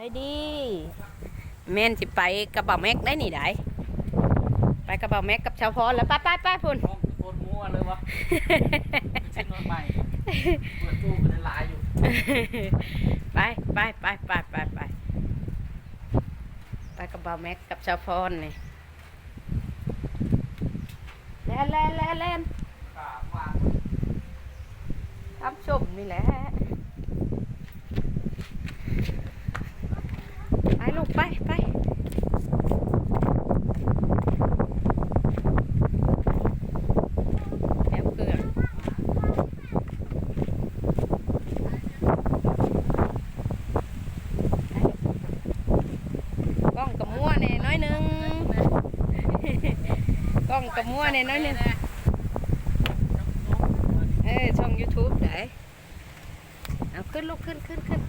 ไปดี แม่นสิไปกระเป๋าแม็กได้นี่ได้ไปกระเป๋าแม็กกับชาวพรแล้วไปไปไปพุ่นโคตรโคตรมั่วเลยวะชิ้นรถใหม่เปิดตู้กันลายอยู่ ไปไปไปไปไปไปไปกระเป๋าแม็กกับชาวพรนี่แล่นแล่นแล่นแล่นกาบวางทำชมนี่แหละไปลูกไปไปแอบเกลือกล้องกับมั่วแน่น้อยหนึง กล้ องกับมั่วแน่น้อยหนึงเอ้ยช่อง YouTube ได้เอาขึ้นลูกขึ้นขึ้นขึ้น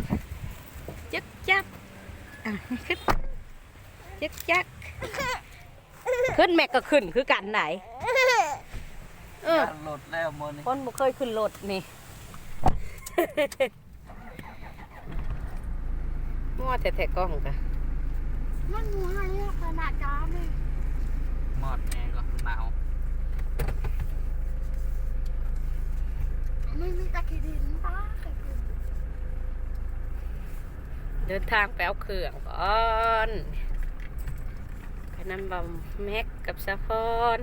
จักจักอะขึ้นจักจักขึ้นแม็กก็ขึ้นคือกันไหนเออการโหลดแล้วโมนี่คนบ่เคยขึ้นรถนี่มั่วแต่แต่กล้องกะมันหนูให้ขนาดจอเลย หมอดแอร์ก็หนาว ไม่มีตะกี้ดินป้าไข่กุ้ง เดินทางไปเอาเครื่องก่อนไปนำบอมแม็กกับซาฟอน